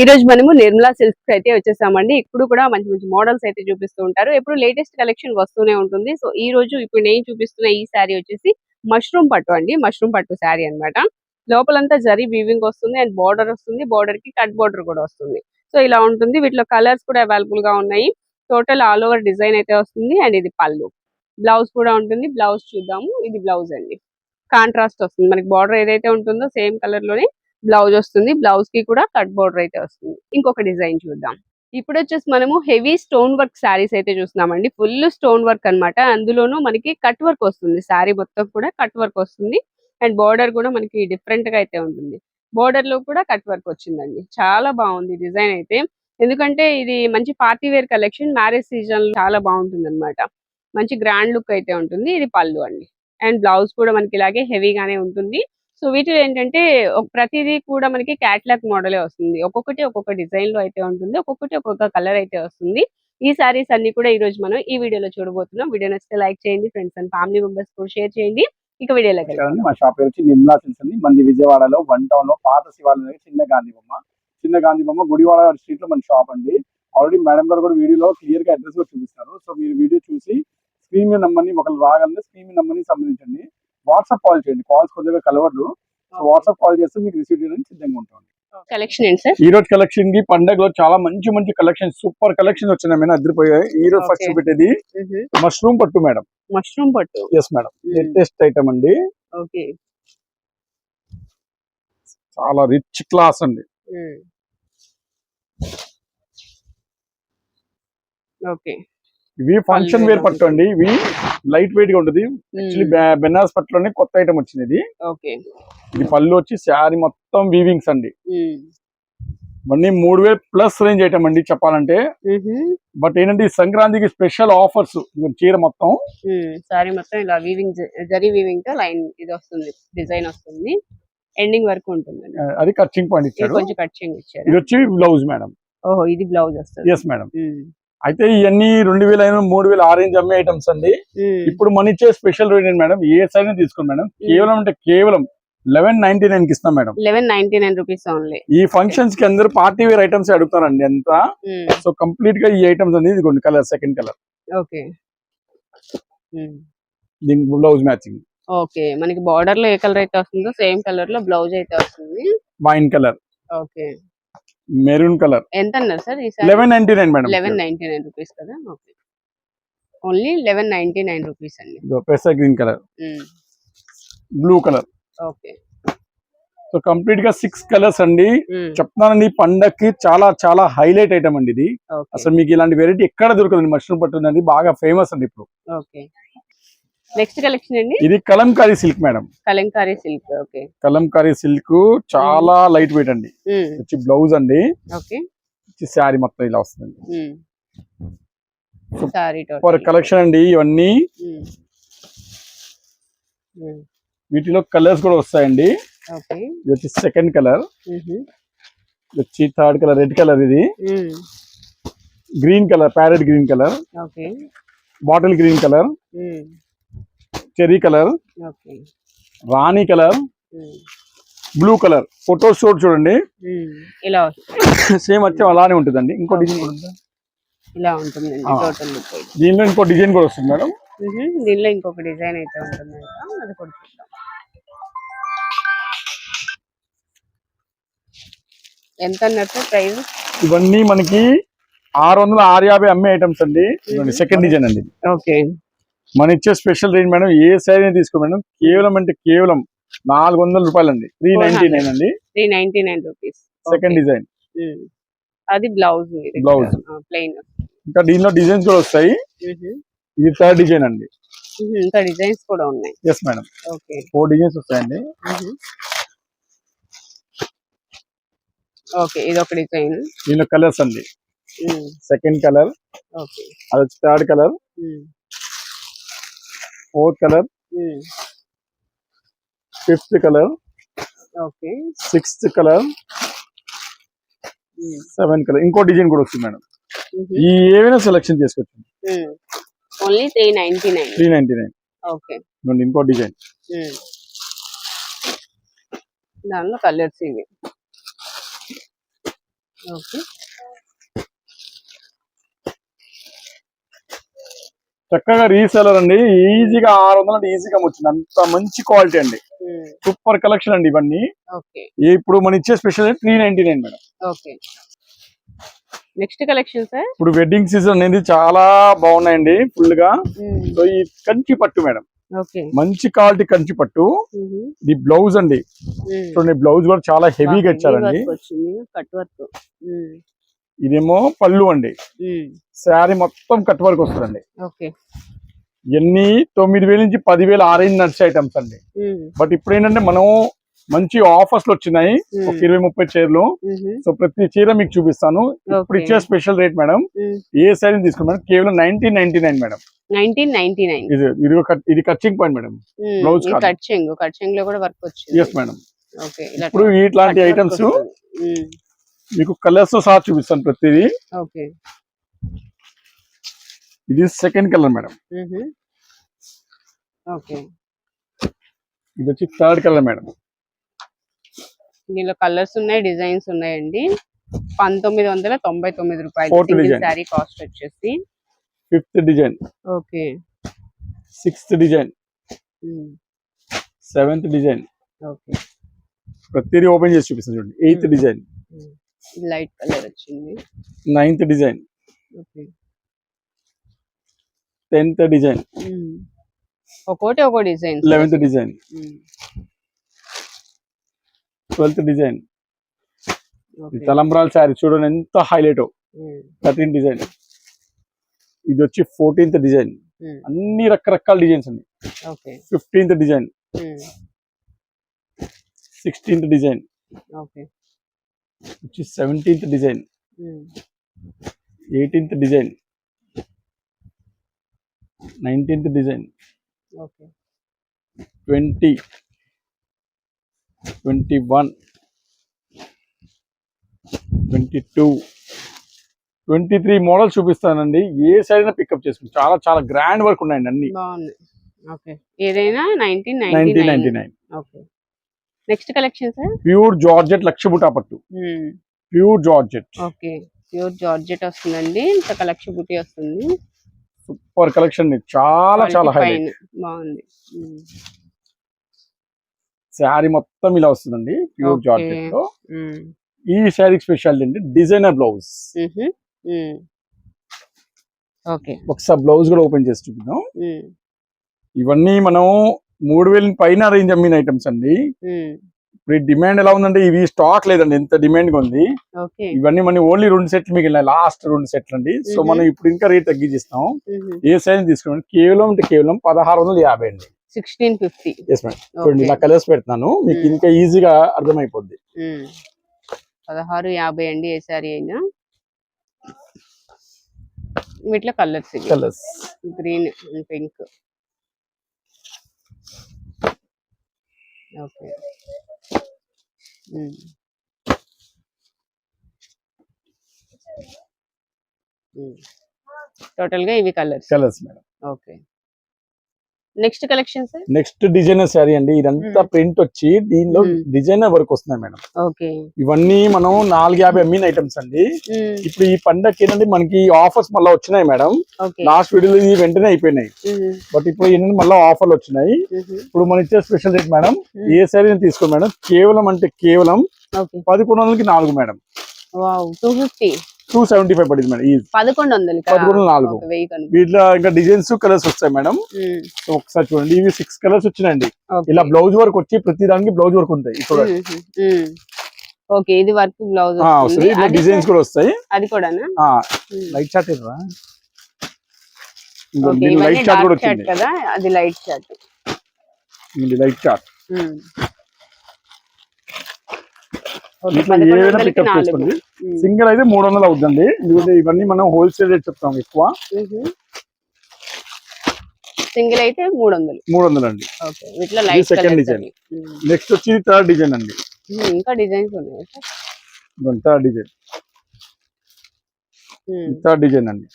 ఈ రోజు మనము నిర్మలా సిల్క్స్ అయితే వచ్చేసామండి. ఇప్పుడు కూడా మంచి మంచి మోడల్స్ అయితే చూపిస్తూ ఉంటారు. ఎప్పుడు లేటెస్ట్ కలెక్షన్ వస్తూనే ఉంటుంది. సో ఈ రోజు ఇప్పుడు నేను చూపిస్తున్న ఈ శారీ వచ్చేసి మష్రూమ్ పట్టు అండి. మష్రూమ్ పట్టు శారీ అన్నమాట. లోపలంతా జరీ వీవింగ్ వస్తుంది అండ్ బార్డర్ వస్తుంది. బార్డర్కి కట్ బార్డర్ కూడా వస్తుంది. సో ఇలా ఉంటుంది. వీటిలో కలర్స్ కూడా అవైలబుల్గా ఉన్నాయి. టోటల్ ఆల్ ఓవర్ డిజైన్ అయితే వస్తుంది. అండ్ ఇది పళ్ళు. బ్లౌజ్ కూడా ఉంటుంది. బ్లౌజ్ చూద్దాము. ఇది బ్లౌజ్ అండి. కాంట్రాస్ట్ వస్తుంది. మనకి బార్డర్ ఏదైతే ఉంటుందో సేమ్ కలర్లోనే బ్లౌజ్ వస్తుంది. బ్లౌజ్కి కూడా కట్ బోర్డర్ అయితే వస్తుంది. ఇంకొక డిజైన్ చూద్దాం. ఇప్పుడు వచ్చేసి మనము హెవీ స్టోన్ వర్క్ శారీస్ అయితే చూస్తున్నామండి. ఫుల్ స్టోన్ వర్క్ అన్నమాట. అందులోనూ మనకి కట్ వర్క్ వస్తుంది. శారీ మొత్తం కూడా కట్ వర్క్ వస్తుంది. అండ్ బార్డర్ కూడా మనకి డిఫరెంట్గా అయితే ఉంటుంది. బార్డర్లో కూడా కట్ వర్క్ వచ్చిందండి. చాలా బాగుంది డిజైన్ అయితే. ఎందుకంటే ఇది మంచి party wear collection. Marriage season చాలా బాగుంటుంది అనమాట మంచి గ్రాండ్ లుక్ అయితే ఉంటుంది. ఇది పళ్ళు అండి. అండ్ బ్లౌజ్ కూడా మనకి ఇలాగే హెవీగానే ఉంటుంది. సో వీటిలో ఏంటంటే ప్రతిదీ కూడా మనకి క్యాట్లాగ్ మోడలే వస్తుంది. ఒక్కొక్కటి ఒక్కొక్క డిజైన్లో అయితే ఉంటుంది ఒక్కొక్కటి ఒక్కొక్క కలర్ అయితే వస్తుంది. ఈ సారీస్ అన్ని కూడా ఈ రోజు మనం ఈ వీడియోలో చూడబోతున్నాం. వీడియో నచ్చితే లైక్ చేయండి ఫ్రెండ్స్ అండ్ ఫ్యామిలీ మెంబర్స్ కూడా షేర్ చేయండి. ఇక వీడియోలోకి మా షాప్ పేరు వచ్చి నిర్మలా సిల్స్ అండి. విజయవాడలో వన్ టౌన్లో పాత శివాలయం చిన్న గాంధీ బొమ్మ. చిన్న గాంధీ బొమ్మ గుడివాడ స్ట్రీట్లో మన షాప్ అండి. ఆల్రెడీ మేడం గారు కూడా వీడియోలో క్లియర్గా అడ్రస్ కూడా చూపిస్తారు. సో మీరు వీడియో చూసి స్క్రీన్ మీద నంబర్ని ఒకరు రాగలనే స్క్రీన్ మీద నంబర్ని సంబంధించండి వాట్సాప్ కాల్ చేయండి. కాల్స్ కొద్దిగా కలవరు సో వాట్సాప్ కాల్ చేస్తే మీకు రిసీవ్ చేయడానికి సిద్ధంగా ఉంటాం. కలెక్షన్ ఏంటి సార్? ఈ రోజు కలెక్షన్కి పండగలో చాలా మంచి మంచి కలెక్షన్ సూపర్ కలెక్షన్ వచ్చినాయి మేడం. అదిరిపోయాయి ఈ రోజు ఫస్ట్. చూపెట్టేది మష్రూమ్ పట్టు మేడం. మష్రూమ్ పట్టు? Yes madam. లేటెస్ట్ ఐటమ్ అండి. ఓకే. చాలా రిచ్ క్లాస్ అండి. ఓకే. ఇవి ఫంక్షన్ వేర్ పట్టు అండి. ఇవి లైట్ వెయిట్గా ఉంటుంది. యాక్చువల్లీ బెనారస్ పట్టులోనే కొత్త ఐటమ్ వచ్చింది ఇది. ఓకే. ఇది పళ్ళు వచ్చి శారీ మొత్తం వీవింగ్స్ అండి. ఇవన్నీ మూడు వేలు ప్లస్ రేంజ్ ఐటమ్ అండి చెప్పాలంటే. బట్ ఏంటంటే ఈ సంక్రాంతికి స్పెషల్ ఆఫర్స్ చీర మొత్తం. సారీ మొత్తం ఇలా వీవింగ్ జరీ వీవింగ్తో లైన్ ఇది వస్తుంది డిజైన్ వస్తుంది. ఎండింగ్ వరకు ఉంటుంది అది కచ్చింగ్ పాయింట్ ఇది ఇచ్చాడు. కొంచెం చేయండి ఇచ్చారు. ఇది వచ్చి బ్లౌజ్ మేడం ఓహో ఇది బ్లౌజ్ వస్తుంది. ఎస్ మేడం అయితే ఇవన్నీ రెండు వేల మూడు వేల ఆరేంజ్ అమ్మే ఐటమ్స్ అండి. ఇప్పుడు మన ఇచ్చే స్పెషల్ రేట్ ఏంటి మేడం? ఏ సైజ్ తీసుకోండి మేడం? కేవలం అంటే కేవలం లెవెన్ నైన్టీ నైన్కి ఇస్తాం madam. Eleven ninety nine rupees only ఈ ఫంక్షన్స్కి అందరూ పార్టీ వేర్ ఐటమ్స్ అడుగుతారండి? అంత సో కంప్లీట్గా ఈ ఐటమ్స్ అనేది ఇదిగోండి కలర్ సెకండ్ కలర్ ఓకే. దీనికి బ్లౌజ్ మ్యాచింగ్ ఓకే. మనకి బార్డర్లో ఏ కలర్ అయితే వస్తుందో సేమ్ కలర్లో బ్లౌజ్ అయితే వస్తుంది. Wine colour okay. Maroon colour. ఎంత అన్నారు sir? Eleven ninety nine madam. Eleven ninety nine rupees కదా? Okay. Only eleven ninety nine rupees అండి పెసా green colour. Blue colour. Okay. So కంప్లీట్గా సిక్స్ కలర్స్ అండి. చెప్తున్నానండి ఈ పండక్కి చాలా చాలా హైలైట్ ఐటమ్ అండి ఇది. అసలు మీకు ఇలాంటి వెరైటీ ఎక్కడ దొరకదండి? మష్రూమ్ పట్టు అనేది బాగా ఫేమస్ అండి ఇప్పుడు. ఓకే. నెక్స్ట్ కలెక్షన్ అండి? ఇది Kalamkari silk madam. Kalamkari silk okay. Kalamkari silk చాలా లైట్ వెయిట్ అండి. వచ్చి బ్లౌజ్ అండి. ఓకే. శారీ మొత్తం ఇలా వస్తుంది సారీ ఫర్ కలెక్షన్ అండి ఇవన్నీ. వీటిలో కలర్స్ కూడా వస్తాయండి. ఇది వచ్చి సెకండ్ కలర్ వచ్చి థర్డ్ కలర్ రెడ్ కలర్ ఇది. Green colour parrot green colour bottle green colour cherry colour rani colour blue colour. Photo shoot చూడండి. ఇలా. సేమ్ వచ్చి అలానే ఉంటుందండి. ఇంకో డిజైన్ కూడా. ఇలా లుక్ దీనిలో ఇంకో డిజైన్ కూడా వస్తుంది మేడం. దీనిలో ఇంకొక డిజైన్ అయితే ఉంటుంది అది కూడా ఎంత అన్నట్టు ప్రైస్? ఇవన్నీ మనకి ఆరు వందల ఆరు యాభై అమ్మే ఐటమ్స్ అండి. సెకండ్ డిజైన్ అండి. ఓకే. మన ఇచ్చే స్పెషల్ రేంజ్ మేడం ఏ సైజ్ తీసుకో మేడం? కేవలం అంటే కేవలం నాలుగు వందల రూపాయలు అండి. త్రీ నైన్టీ నైన్ అండి three ninety nine rupees second design అది బ్లౌజ్ Blouse. ప్లెయిన్ ఇంకా దీనిలో డిజైన్స్ కూడా వస్తాయి. ఇది థర్డ్ డిజైన్ అండి. ఇంకా డిజైన్స్ కూడా ఉన్నాయి. Yes madam okay four designs వస్తాయండి. ఓకే ఇది ఒక డిజైన్ దీనిలో కలర్స్ అండి. సెకండ్ కలర్ ఓకే అది వచ్చి third colour fourth colour fifth colour okay. Sixth colour seven colour. ఇంకో డిజైన్ కూడా వస్తుంది మేడం. ఈ ఏవైనా సెలెక్షన్ చేసుకోవచ్చు. Only three ninety nine three ninety nine okay ఇంకో డిజైన్. దానిలో కలర్స్ ఇవి. ఓకే. చక్కగా రీసెలర్ అండి. ఈజీగా ఆరు వందలు అంటే ఈజీగా వచ్చింది అంత మంచి క్వాలిటీ అండి. సూపర్ కలెక్షన్ అండి ఇవన్నీ. ఇప్పుడు మనం ఇచ్చే special three ninety nine madam. Next collection sir ఇప్పుడు వెడ్డింగ్ సీజన్ అనేది చాలా బాగున్నాయండి ఫుల్గా సో ఈ కంచి పట్టు మేడం. మంచి క్వాలిటీ కంచి పట్టు. ఇది బ్లౌజ్ అండి. చూడండి బ్లౌజ్ కూడా చాలా హెవీగా ఇచ్చారండి. ఇదేమో పళ్ళు అండి. శారీ మొత్తం కట్ వర్క్ వస్తుందండి. ఎన్ని? తొమ్మిది వేల నుంచి పదివేల ఆరేంజ్ నడిచే ఐటమ్స్ అండి. బట్ ఇప్పుడు ఏంటంటే మనం మంచి ఆఫర్స్ వచ్చినాయి. ఒక ఇరవై ముప్పై చీరలు. సో ప్రతి చీర మీకు చూపిస్తాను. ఇప్పుడు ఇచ్చే స్పెషల్ రేట్ మేడం. ఏ శారీ తీసుకున్నాం కేవలం నైన్టీన్ నైన్టీ నైన్ మేడం. ఇది కచ్చింగ్ పాయింట్ మేడం. Blouse కాదు. కట్ చెంగు కట్ చెంగు లో కూడా వర్క్ వచ్చింది. Yes madam. ఇప్పుడు ఇట్లాంటి ఐటమ్స్ మీకు కలర్స్ సహా చూపిస్తాను ప్రతిదీ. ఓకే. ఇది సెకండ్ కలర్ మేడం. ఓకే. ఇది వచ్చి థర్డ్ కలర్ మేడం. దీనిలో కలర్స్ ఉన్నాయి డిజైన్స్ ఉన్నాయండి. పంతొమ్మిది వందల తొంభై తొమ్మిది రూపాయలు. శారీ కాస్ట్ వచ్చేసి. Fifth design okay. Sixth design seventh design okay. ప్రతిదీ ఓపెన్ చేసి చూపిస్తాను చూడండి. ఎయిత్. డిజైన్ లైట్ కలర్ వచ్చింది. నైన్త్ డిజైన్ టెన్త్ డిజైన్ ఒక్కోటి ఒక్కో design eleventh design twelfth design తలంబ్రాల శారీ చూడండి ఎంత హైలైట్ థర్టీన్ డిజైన్ ఇది వచ్చి ఫోర్టీన్త్ డిజైన్ అన్ని రకరకాల డిజైన్స్ ఉన్నాయి. Fifteenth design sixteenth design okay. వచ్చి seventeenth design eighteenth design nineteenth design twenty twenty one twenty two twenty three models చూపిస్తానండి. ఏ సైడ్ అయినా పికప్ చేసుకుని చాలా చాలా గ్రాండ్ వర్క్ ఉన్నాయండి అన్ని. ఏదైనా nineteen ninety nine next collection sir pure georgette లక్షబుటా పట్టు pure georgette. Okay pure georgette వస్తుందండి. ఇంకా లక్ష బుట్టి వస్తుంది సూపర్ కలెక్షన్ చాలా చాలా. బాగుంది. శారీ మొత్తం ఇలా వస్తుందండి. ప్యూర్. జార్జెట్లో ఉమ్. ఈ శారీ స్పెషాలిటీ అంటే డిజైనర్ బ్లౌజ్. ఓకే ఒకసారి బ్లౌజ్ కూడా ఓపెన్ చేసి చూపిద్దాం. ఇవన్నీ మనం మూడు వేల పైన రేంజ్ అమ్మిన ఐటమ్స్ అండి. ఇప్పుడు డిమాండ్ ఎలా ఉందంటే ఇవి స్టాక్ లేదండి ఎంత డిమాండ్గా ఉంది. ఇవన్నీ మనం ఓన్లీ రెండు సెట్లు మిగిలినాయి లాస్ట్ రెండు సెట్లు అండి. సో. మనం ఇప్పుడు ఇంకా రేట్ తగ్గించిస్తాం. ఏ సైజ్ తీసుకున్నాం? కేవలం అంటే కేవలం పదహారు వందల యాభై అండి. సిక్స్టీన్ ఫిఫ్టీ ఎస్ మేడం చూడండి ఓకే. ఇలా కలర్స్ పెడుతున్నాను మీకు. ఇంకా ఈజీగా అర్థమైపోద్ది. పదహారు యాభై అండి ఏ సారీ అయినా. వీటిలో colours colours green pink okay. టోటల్గా ఇవి colours. Colours madam. Okay. Next collection next designer sari అండి. ఇదంతా. ప్రింట్ వచ్చి దీనిలో. డిజైనర్ వర్క్ వస్తున్నాయి మేడం. ఓకే. ఇవన్నీ మనం నాలుగు యాభై అమ్మిన ఐటమ్స్ అండి. ఇప్పుడు ఈ పండగకి ఏంటంటే మనకి ఆఫర్స్ మళ్ళీ వచ్చినాయి మేడం. లాస్ట్ వీడియోలో ఇది వెంటనే అయిపోయినాయి. బట్ ఇప్పుడు ఏంటంటే మళ్ళీ ఆఫర్లు వచ్చినాయి. ఇప్పుడు మన ఇచ్చే స్పెషల్ రేట్ మేడం ఏ శారీ తీసుకోండి మేడం. కేవలం అంటే కేవలం పదకొండు వందలకి నాలుగు madam. Two fifty two seventy five పడింది మేడం ఈ పదకొండు వందలు పదకొండు నాలుగు. వీటిలో ఇంకా డిజైన్స్ కలర్స్ వస్తాయి మేడం. ఒకసారి చూడండి ఇవి సిక్స్ కలర్స్ వచ్చినాయండి. ఇలా బ్లౌజ్ వర్క్ వచ్చి ప్రతి దానికి బ్లౌజ్ వర్క్ ఉంటాయి ఓకే ఇది వర్క్ బ్లౌజ్ ఇట్లా డిజైన్స్ కూడా వస్తాయి. అది కూడానా? లైట్ ఓకే లైట్ చార్ట్ కూడా వచ్చింది. కదా అది లైట్ షార్ట్ లైట్ చార్ట్ ఇట్లా పదకొండు ఏదైనా వందలకి పికప్ నాలుగు చేసుకోండి సింగిల్ అయితే మూడు వందలు అవుతుందండి ఎందుకంటే ఇవన్నీ మనం హోల్సేల్ రేట్ చెప్తాం ఎక్కువ. సింగిల్ అయితే మూడు వందలు. మూడు వందలు అండి కలర్స్ design. నెక్స్ట్ వచ్చి థర్డ్ డిజైన్ అండి. ఇంకా డిజైన్స్ ఉన్నాయి థర్డ్ డిజైన్ థర్డ్ డిజైన్ అండి.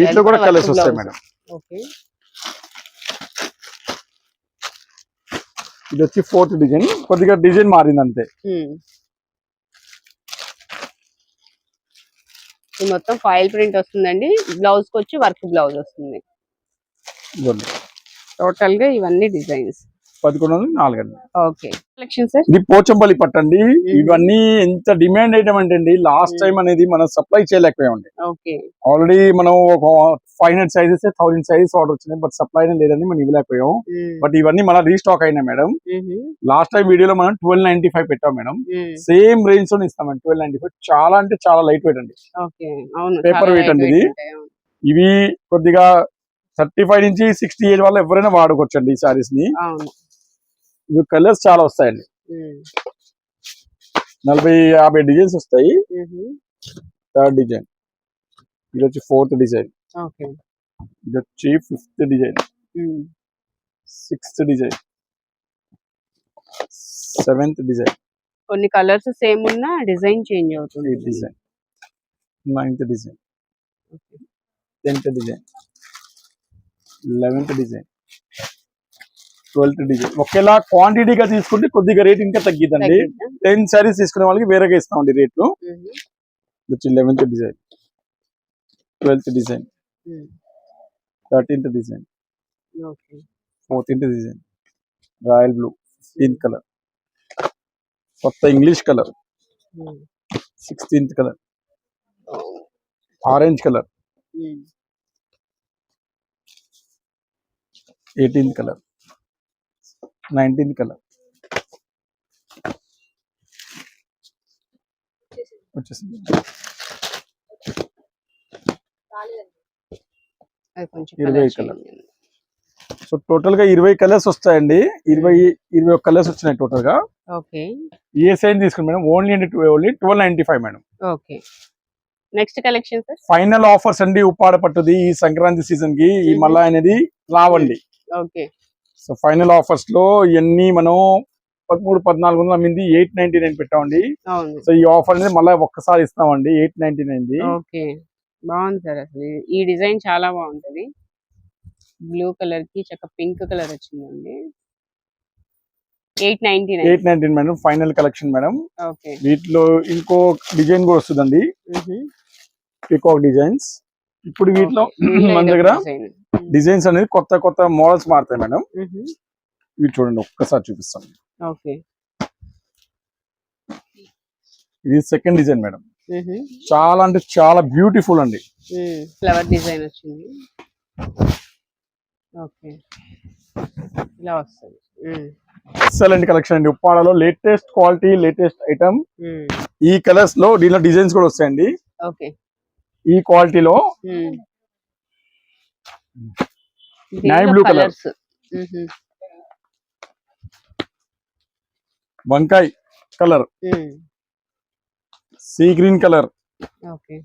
వీటిలో కూడా కలర్స్ వస్తాయి మేడం. ఇది వచ్చి ఫోర్త్ డిజైన్ కొద్దిగా డిజైన్ మారింది అంతే ఇది మొత్తం ఫైల్ ప్రింట్ వస్తుందండి. బ్లౌజ్కి వచ్చి వర్క్ బ్లౌజ్ వస్తుంది. ఇదిగోండి టోటల్గా ఇవన్నీ డిజైన్స్. పదకొండు వందలు నాలుగు అండి. ఇది పోచంపల్లి పట్టండి ఇవన్నీ ఎంత డిమాండ్ ఐటమ్ అంటే అండి లాస్ట్. టైం అనేది మనం సప్లై చేయలేకపోయామండి. ఆల్రెడీ మనం ఒక five hundred sizes thousand sizes order వచ్చినాయి బట్ సప్లై లేదని మనం ఇవ్వలేకపోయాం. బట్ ఇవన్నీ మళ్ళీ రీస్టాక్ అయినాయి మేడం లాస్ట్ టైం వీడియోలో మనం ట్వెల్వ్ నైన్టీ ఫైవ్ పెట్టాం మేడం సేమ్ రేంజ్లో ఇస్తామండి ట్వెల్వ్ నైన్టీ ఫైవ్ చాలా అంటే చాలా లైట్ వెయిట్ అండి చాలా weight అండి ఇది. ఇవి కొద్దిగా థర్టీ ఫైవ్ నుంచి సిక్స్టీ ఏజ్ వాళ్ళు ఎవరైనా వాడుకోవచ్చండి ఈ సారీస్ని. ఇవి కలర్స్ చాలా వస్తాయండి. నలభై యాభై డిజైన్స్ వస్తాయి. Third design. ఇది వచ్చి ఫోర్త్ డిజైన్. ఇది వచ్చి fifth design. Sixth design. Seventh design. కొన్ని కలర్స్ సేమ్ ఉన్నా డిజైన్ చేంజ్ అవుతుంది. Design. Ninth design. Tenth design. Eleventh design. Twelfth design ఒకేలా క్వాంటిటీగా తీసుకుంటే కొద్దిగా రేట్ ఇంకా తగ్గిద్దండి. తగ్గిద్దా? టెన్ సారీస్ తీసుకునే వాళ్ళకి వేరేగా ఇస్తామండి రేట్లు వచ్చి eleventh design twelfth design. Thirteenth design fourteenth design royal blue fifteenth colour కొత్త English colour. Sixteenth colour orange colour. Eighteenth colour colour. వచ్చేసింది. అది కొంచెం ఇరవై ఉంది. సో టోటల్గా ఇరవై కలర్స్ వస్తాయండి. ఇరవై ఇరవై ఒక కలర్స్ వచ్చినాయి టోటల్గా ఏ సైజ్ తీసుకుని మేడం? ఓన్లీ అండి only twelve ninety five madam. Okay. Next collection final offers అండి. ఉప్పాడ పట్టుది ఈ సంక్రాంతి సీజన్కి ఈ. మళ్ళా అనేది రావండి. ఓకే. సో ఫైనల్ ఆఫర్స్లో ఇవన్నీ మనం పదమూడు పద్నాలుగు వందల మంది ఎయిట్ నైన్టీ నైన్ పెట్టామండి. సో ఈ ఆఫర్ అనేది మళ్ళీ ఒక్కసారి ఇస్తామండి ఎయిట్ నైన్టీ నైన్ ఓకే. బాగుంది సార్ అసలు. ఈ- డిజైన్ చాలా బాగుంటది. బ్లూ కలర్కి చక్క పింక్ కలర్ వచ్చిందండి. Eight ninety nine. Eight nineteen madam final collection madam. Okay. వీటిలో ఇంకో డిజైన్ కూడా వస్తుందండి. Peacock designs. ఇప్పుడు వీటిలో మన దగ్గర డిజైన్స్ అనేది కొత్త కొత్త మోడల్స్ మారుతాయి మేడం. ఇవి చూడండి ఒక్కసారి చూపిస్తాను. ఇది సెకండ్ డిజైన్ మేడం. చాలా అంటే చాలా బ్యూటిఫుల్ అండి. ఫ్లవర్ డిజైన్ వచ్చింది. ఓకే. ఇలా వస్తుంది. ఉమ్, ఎక్సలెంట్ కలెక్షన్ అండి. ఉప్పాడలో లేటెస్ట్ క్వాలిటీ లేటెస్ట్ ఐటమ్ ఈ కలర్స్లో దీనిలో డిజైన్స్ కూడా వస్తాయండి. ఓకే. ఈ క్వాలిటీలో ఉమ్. Navy దీనిలో blue colour. colours. మ్హూ. వంకాయ్ colour um, sea green colour okay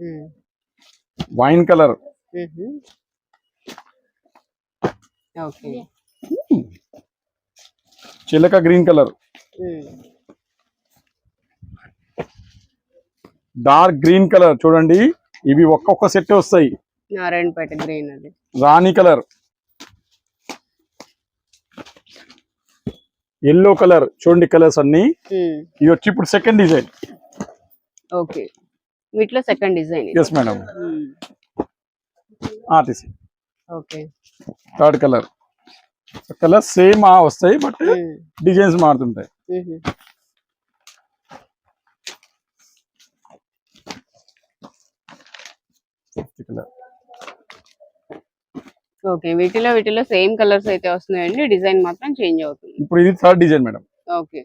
um, wine colour మ్హూ. ఓకే చిలక green colour um, dark green colour చూడండి. ఇవి ఒక్కొక్క సెట్ వస్తాయి. నారాయణపేట గ్రీన్ అది. రాణి కలర్. ఎల్లో కలర్ చూడండి కలర్స్ అన్ని. ఇవి వచ్చి ఇప్పుడు సెకండ్ డిజైన్ ఓకే. వీటిలో సెకండ్ డిజైన్ ఎస్ మేడం తీసి okay. Third colour. Colour same వస్తాయి బట్ డిజైన్స్ మారుతుంటాయి. ఓకే వీటిలో వీటిలో సేమ్ కలర్స్ అయితే వస్తున్నాయండి. డిజైన్ మాత్రం చేంజ్ అవుతుంది. ఇప్పుడు ఇది third design madam okay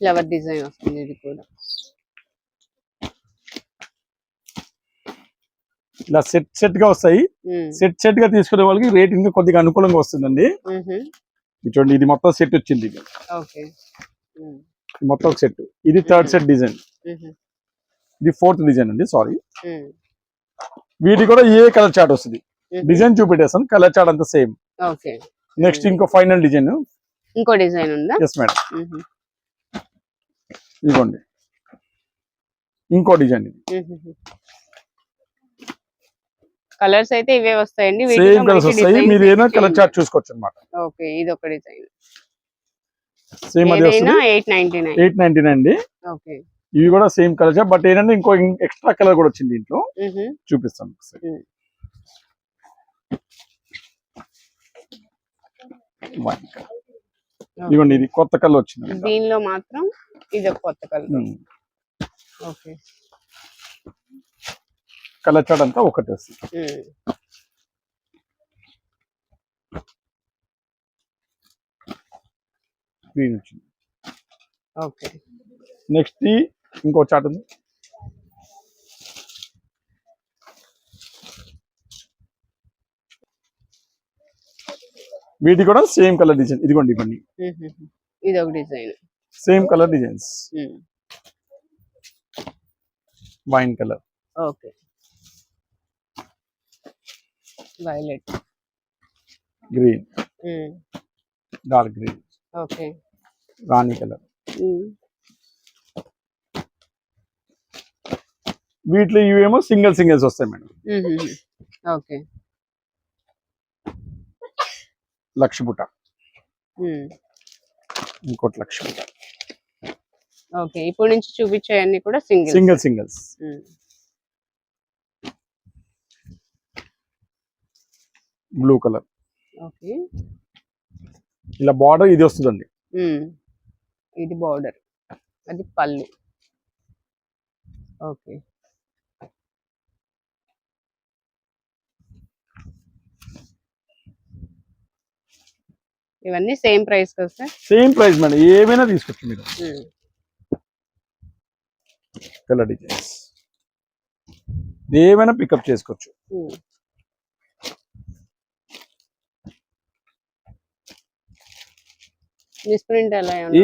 flower design వస్తుంది ఇది కూడా. ఇలా సెట్ సెట్గా వస్తాయి. సెట్ సెట్గా తీసుకునే వాళ్ళకి రేట్ ఇంకా కొద్దిగా అనుకూలంగా వస్తుందండి. చూడండి ఇది మొత్తం సెట్ వచ్చింది మొత్తం ఒక సెట్ ఇది థర్డ్ సెట్ డిజైన్. ఇది ఫోర్త్ డిజైన్ అండి సారీ వీటి కూడా ఏ కలర్ చార్ట్ వస్తుంది. డిజైన్ చూపెట్టేస్తాను కలర్ చార్ట్ అంతా సేమ్ నెక్స్ట్ ఇంకో ఫైనల్ డిజైన్ ఇంకో డిజైన్ ఉందా? Yes madam. ఇదిగోండి. ఇంకో డిజైన్ ఇది. కలర్స్ అయితే ఇవే వస్తాయండి. సేమ్ కలర్స్ వస్తాయి. మీరు ఏదైనా కలర్ చార్ట్ చూసుకోవచ్చు అనమాట ఓకే ఇది ఒక డిజైన్. సేమ్ అదే eight ninety nine. Eight ninety nine అండి. ఓకే. ఇవి కూడా సేమ్ కలర్ బట్ ఏంటంటే ఇంకో ఎక్స్ట్రా కలర్ కూడా వచ్చింది దీంట్లో. చూపిస్తాను. ఇదిగోండి ఇది కొత్త కలర్ వచ్చింది. దీనిలో మాత్రం ఇది కొత్త కలర్. ఓకే. కలర్ చార్ట్ అంతా ఒకటి వస్తుంది మ్. గ్రీన్ వచ్చింది ఓకే. నెక్స్ట్ ఇంకో చార్ట్ ఉంది. వీటి కూడా సేమ్ కలర్ డిజైన్. ఇదిగోండి ఇవన్నీ. ఇది ఒక design. Same colour designs. Wine colour. Okay. Violet green dark green okay రాణి కలర్. వీటిలో ఇవేమో సింగిల్ సింగిల్స్ వస్తాయి మేడం. ఓకే లక్షపుట మ్. ఇంకోటి లక్షపుట ఓకే ఇప్పుడు నుంచి చూపించేవన్నీ కూడా single single singles blue colour. Okay. ఇలా బార్డర్ ఇది వస్తుందండి. ఇది బార్డర్. అది పళ్ళు. ఓకే. ఇవన్నీ సేమ్ ప్రైస్ కదా సార్? Same price madam. ఏమైనా తీసుకోవచ్చు మీరు. Colour designs. ఏమైనా పికప్ చేసుకోవచ్చు.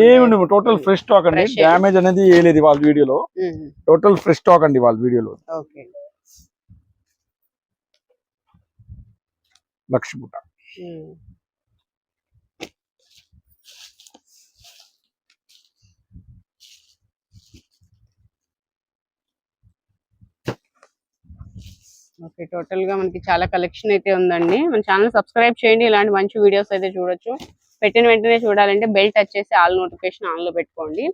ఏమి టోటల్ ఫ్రెష్ స్టాక్ అండి? డ్యామేజ్ అనేది ఏ లేదు వాళ్ళ వీడియోలో. టోటల్ ఫ్రెష్ స్టాక్ అండి వాళ్ళ వీడియోలో. మ్మ్. ఓకే టోటల్గా మనకి చాలా కలెక్షన్ అయితే ఉందండి. మన ఛానల్ సబ్స్క్రైబ్ చేయండి. ఇలాంటి మంచి వీడియోస్ అయితే చూడొచ్చు. పెట్టిన వెంటనే చూడాలంటే బెల్ టచ్ చేసి ఆల్ నోటిఫికేషన్ ఆన్లో పెట్టుకోండి.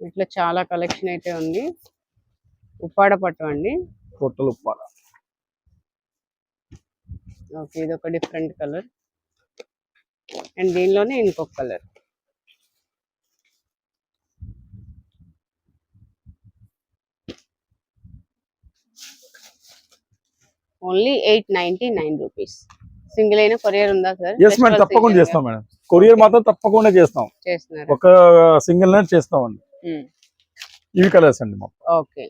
ఇట్లా చాలా కలెక్షన్ అయితే ఉంది. ఉప్పాడ పట్టు అండి. టోటల్ ఉప్పాల ఓకే ఇది ఒక డిఫరెంట్ కలర్ అండ్ దీనిలోనే ఇంకొక colour only eight ninety nine rupees. Single అయినా కొరియర్ ఉందా సార్? ఎస్ మేడం తప్పకుండా చేస్తాం మేడం. కొరియర్ మాత్రం తప్పకుండా చేస్తాం. చేస్తున్నారు? ఒక సింగిల్ నైట్ చేస్తామండి. ఇవి కలర్స్ అండి ఓకే